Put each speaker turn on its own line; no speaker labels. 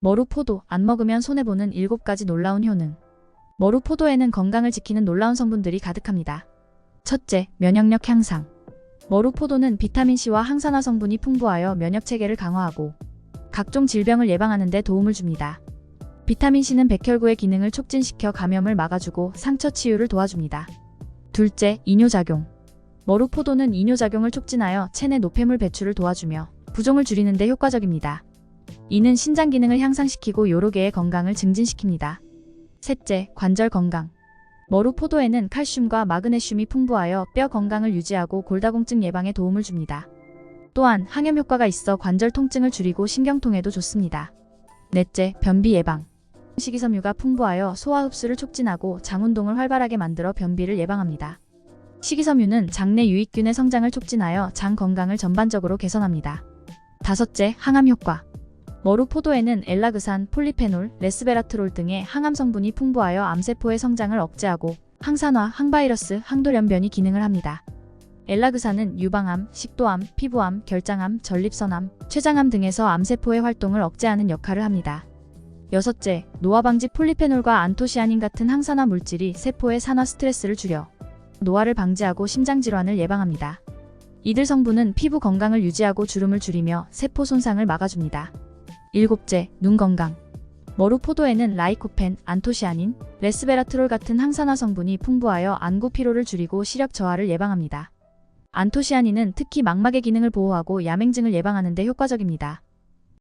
머루포도 안 먹으면 손해보는 7가지 놀라운 효능. 머루포도에는 건강을 지키는 놀라운 성분들이 가득합니다. 첫째, 면역력 향상. 머루포도는 비타민C와 항산화 성분이 풍부하여 면역 체계를 강화하고 각종 질병을 예방하는 데 도움을 줍니다. 비타민C는 백혈구의 기능을 촉진시켜 감염을 막아주고 상처 치유를 도와줍니다. 둘째, 이뇨작용. 머루포도는 이뇨작용을 촉진하여 체내 노폐물 배출을 도와주며 부종을 줄이는 데 효과적입니다. 이는 신장 기능을 향상시키고 개의 건강을 증진시킵니다. 셋째, 관절 건강. 머루 포도에는 칼슘과 마그네슘이 풍부하여 뼈 건강을 유지하고 골다공증 예방에 도움을 줍니다. 또한 항염 효과가 있어 관절 통증을 줄이고 신경통에도 좋습니다. 넷째, 변비 예방. 식이섬유가 풍부하여 소화 흡수를 촉진하고 장 운동을 활발하게 만들어 변비를 예방합니다. 식이섬유는 장내 유익균의 성장을 촉진하여 장 건강을 전반적으로 개선합니다. 다섯째, 항암 효과. 머루 포도에는 엘라그산, 폴리페놀, 레스베라트롤 등의 항암 성분이 풍부하여 암세포의 성장을 억제하고 항산화, 항바이러스, 항돌연변이 기능을 합니다. 엘라그산은 유방암, 식도암, 피부암, 결장암, 전립선암, 췌장암 등에서 암세포의 활동을 억제하는 역할을 합니다. 여섯째, 노화 방지 폴리페놀과 안토시아닌 같은 항산화 물질이 세포의 산화 스트레스를 줄여 노화를 방지하고 심장 질환을 예방합니다. 이들 성분은 피부 건강을 유지하고 주름을 줄이며 세포 손상을 막아줍니다. 일곱째, 눈 건강. 머루 포도에는 라이코펜, 안토시아닌, 레스베라트롤 같은 항산화 성분이 풍부하여 안구 피로를 줄이고 시력 저하를 예방합니다. 안토시아닌은 특히 망막의 기능을 보호하고 야맹증을 예방하는 데 효과적입니다.